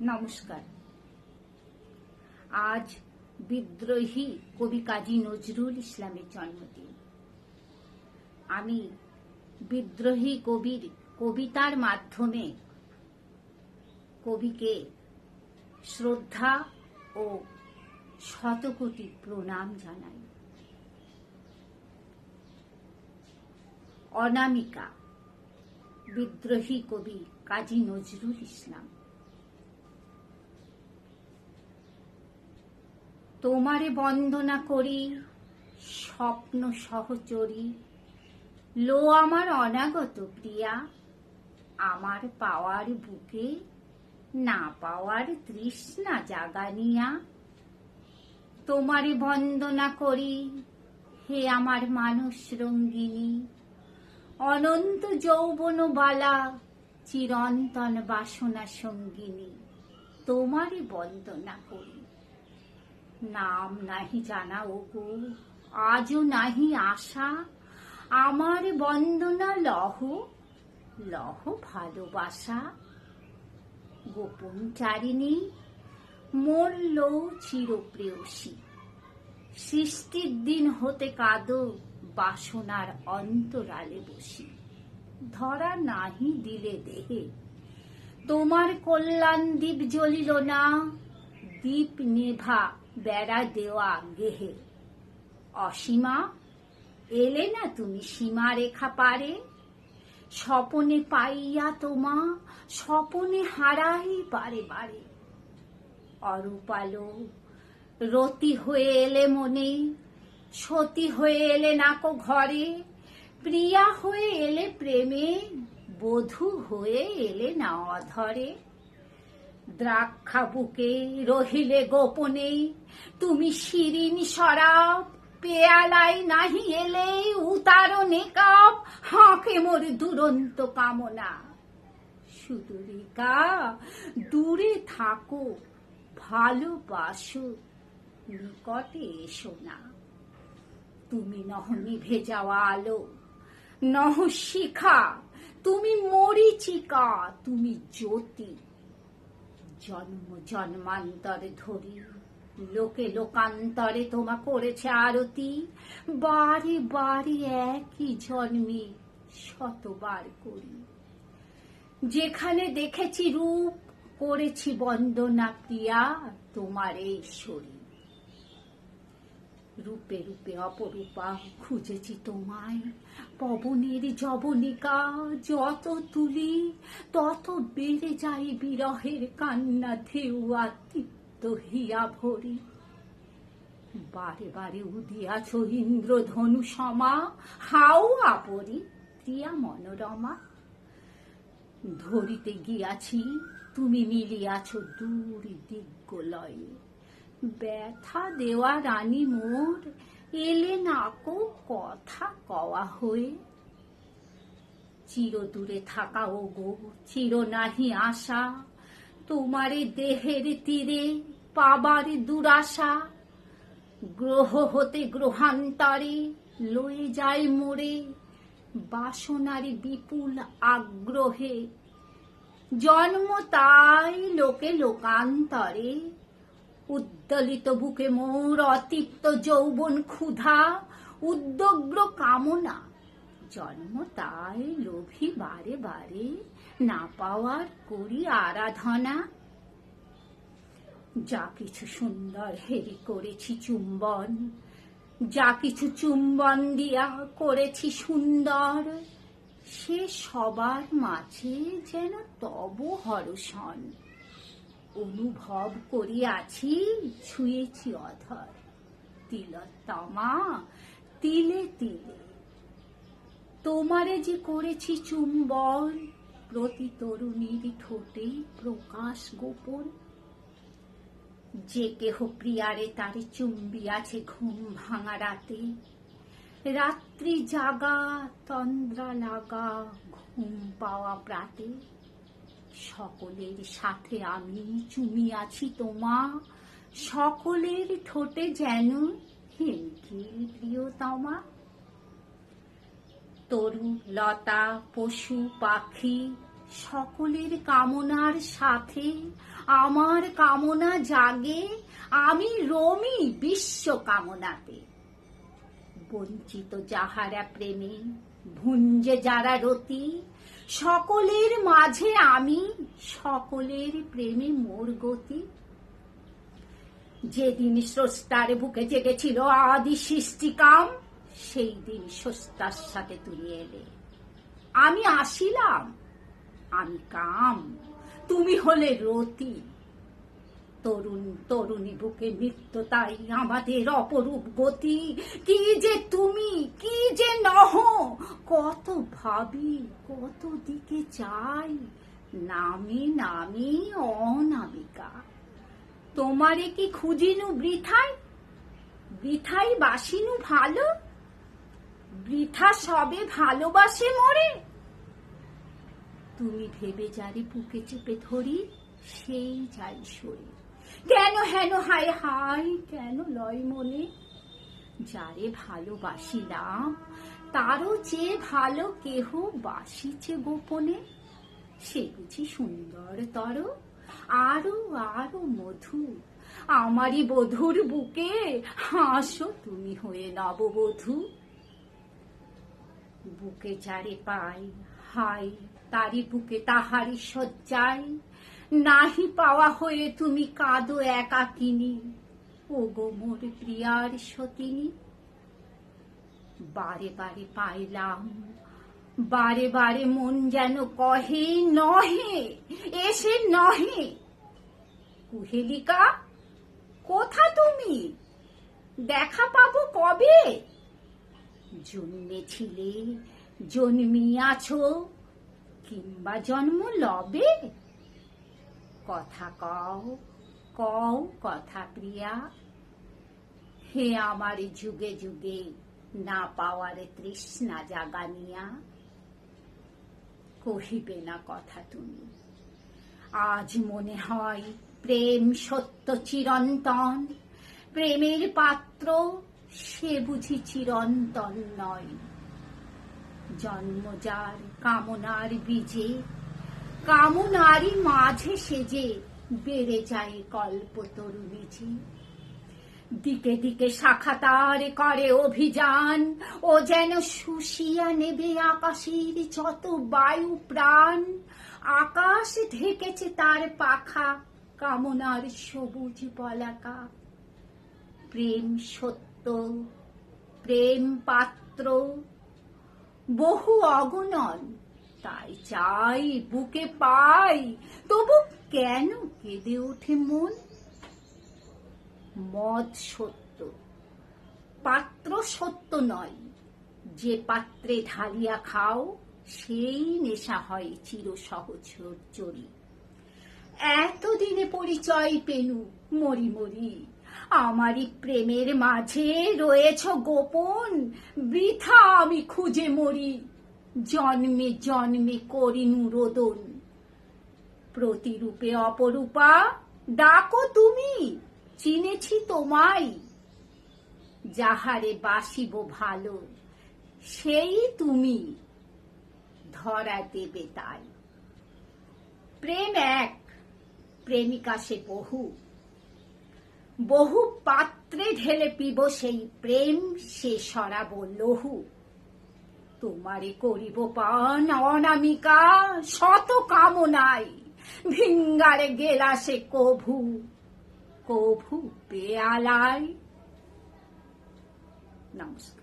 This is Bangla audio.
নমস্কার। আজ বিদ্রোহী কবি কাজী নজরুল ইসলামের জন্মদিন। আমি বিদ্রোহী কবির কবিতার মাধ্যমে কবিকে শ্রদ্ধা ও শতকোটি প্রণাম জানাই। অনামিকা, বিদ্রোহী কবি কাজী নজরুল ইসলাম। তোমারে বন্দনা করি, স্বপ্ন সহচরী। লো আমার অনাগত প্রিয়া, আমার পাওয়ার বুকে, না পাওয়ার তৃষ্ণা জাগানিয়া। তোমারে বন্দনা করি, হে আমার মানুষ রঙ্গিনী। অনন্ত যৌবন বালা, চিরন্তন বাসনা সঙ্গিনী তোমারই বন্দনা করি। নাম নাহি জানা ওগো, আজও নাহি আশা। আমার বন্দনা লহ লহ ভালোবাসা। গোপন চারিণী মরল চিরপ্রেয়সী। সৃষ্টির দিন হতে কাঁদো, বাসনার অন্তরালে বসি। ধরা নাহি দিলে দেহে, তোমার কল্যাণ দ্বীপ জ্বলিল না। দ্বীপ নেভা বেড়া দেওয়া গেহে। অসীমা, এলে না তুমি সীমা রেখা পারে? স্বপনে পাইয়া তোমা, স্বপনে হারাই বারে বারে। অরূপালো রতি হয়ে এলে মনে, সতী হয়ে এলে নাকো ঘরে? প্রিয়া হয়ে এলে প্রেমে, বধূ হয়ে এলে না অধরে? দ্রাক্ষা বুকে রহিলে গোপনে, তুমি শিরিন সরাব পেয়ালাই নাহি এলে উতারো নেকাব হাঁকে মোর দুরন্ত কামনা। সুদূরিকা দূরে থাকো, ভালোবাসো, নিকটে এসো না। তুমি নহ নিভে যাওয়া আলো, নহ শিখা, তুমি মরিচিকা, তুমি জ্যোতি। জন্ম জন্মান্তরে ধরি, লোকে লোকান্তরে তোমা করেছে আরতি। বারে বারে একই জন্মে শতবার করি। যেখানে দেখেছি রূপ, করেছি বন্দনা প্রিয়া তোমার এই শরীর। রূপে রূপে অপরূপা খুঁজেছি তোমায়। পবনের জবনিকা যত তুলি, তত বেড়ে যায় বিরহের কান্না ধেউ আতিত্য হিয়া ভরি। বারে বারে উদিয়াছ ইন্দ্রধনু সমা, হাও আপরি প্রিয়া মনোরমা। ধরিতে গিয়াছি, তুমি মিলিয়াছ দূর দিগ্গলয়ে। ব্যথা দেওয়া রানী মোর এলে নাকো কথা কওয়া হয়ে। চিরদূরে থাকা ও গো চির নাহি আশা, তোমারে দেহের তীরে পাবার দুরাশা। গ্রহ হতে গ্রহান্তরে লয়ে যায় মোরে বাসনার বিপুল আগ্রহে। জন্ম তাই লোকে লোকান্তরে। উদ্দলিত বুকে মোর অতিপ্ত যৌবন ক্ষুধা উদ্যগ্র কামনা। জন্ম তাই লোভী বারে বারে, না পাওয়ার করি আরাধনা। যা কিছু সুন্দর হেরি করেছি চুম্বন, যা কিছু চুম্বন দিয়া করেছি সুন্দর, সে সবার মাঝে যেন তব হরসন অনুভব করিয়াছি, ছুঁয়েছি অধর। তিলোত্তমা, তিলে তিলে, তোমারে যে করেছি চুম্বন, প্রতি তরুণীর ঠোঁটে প্রকাশ গোপন। যে কেহ প্রিয়ারে তারে চুম্বিয়াছে ঘুম ভাঙা রাতে রাত্রি জাগা, তন্দ্রা লাগা, ঘুম পাওয়া প্রাতে। সকলের সাথে আমি চুমিয়াছি তোমা। সকলের ঠোঁটে যেন হেমকিল প্রিয়তমা। তরু, লতা, পশু, পাখি, সকলের কামনার সাথে আমার কামনা জাগে। আমি রমি বিশ্ব কামনাতে। বঞ্চিত যাহারা প্রেমে ভুঞ্জে যারা রতি, সকলের মাঝে আমি, সকলের প্রেমে মোর গতি। যেদিন স্রষ্টার বুকে জেগেছিল আদি সৃষ্টিকাম সেই দিন স্রষ্টার সাথে তুমি এলে। আমি আসিলাম, আমি কাম, তুমি হলে রতি। তরুণ, তরুণী বুকে মৃত্য তাই আমাদের অপরূপ গতি। কি যে তুমি, কি যে নহ, কত ভাবি, কত দিকে চাই, নামি নামি অনামিকা। তোমারে কি খুঁজিনু বৃথাই? বৃথাই বাসিনু ভালো? বৃথা সবে ভালোবাসে মরে? তুমি ভেবে যারে বুকে চেপে ধরি, সেই যাই সরি কেন হেন হায় হায়, কেন লয় মনে? যারে ভালোবাসিলাম, তারও চেয়ে ভালো কেহ বাসিছে গোপনে? সে বুঝি সুন্দর তর আরও আরও মধু। আমারই বধুর বুকে হাসো তুমি হয়ে নববধূ। বুকে যারে পাই হাই তারি বুকে তাহারি শয্যায় নাহি পাওয়া হয়ে তুমি কাঁদো একাকিনী ও গো মোর প্রিয়ার সতিনী, বারে বারে পাইলাম, বারে বারে মন যেন কহে নহে, এসে নহে। কুহেলিকা, কোথা তুমি? দেখা পাবো কবে? জন্মেছিলে, জন্মিয়াছ, কিংবা জন্ম লবে? কথা কও কও কথা প্রিয়া। হে আমার যুগে যুগে না পাওয়ার তৃষ্ণা জাগানিয়া। কহিবে না কথা তুমি, আজ মনে হয় প্রেম সত্য চিরন্তন, প্রেমের পাত্র সে বুঝি চিরন্তন নয়। জন্ম যার কামনার বীজে কামনারই মাঝে সেজে বেড়ে যায় কল্পতরু বীজে দিকে দিকে শাখা তার করে অভিযান, ও যেন শুষিয়া নেবে আকাশের যত বায়ু প্রাণ। আকাশ ঢেকেছে তার পাখা, কামনার সবুজ পলাকা। প্রেম সত্য, প্রেম পাত্র, বহু অগণন তাই চাই, বুকে পাই। তবু কেন কেঁদে ওঠে মন? মদ সত্য, পাত্র সত্য নয়। যে পাত্রে ঢালিয়া খাও, সেই নেশা হয় চির। সহচরি এতদিনে পরিচয় পেনু মরি মরি। আমারই প্রেমের মাঝে রয়েছ গোপন, বৃথা আমি খুঁজে মরি। জন্মে জন্মে করিনু রোদন। প্রতিরূপে অপরূপা ডাকো তুমি, চিনেছি তোমায়। যাহারে বাসিব ভালো, সেই তুমি, ধরা দেবে তাই। প্রেম এক, প্রেমিকা সে বহু। বহু পাত্রে ঢেলে পিব সেই প্রেম, সে সরাব লহু। তোমারে করিব পান। অনামিকা শত কামনাই। ভিঙ্গারে গেলাসে কভু। কভু পেয়ালাই। নমস্কার।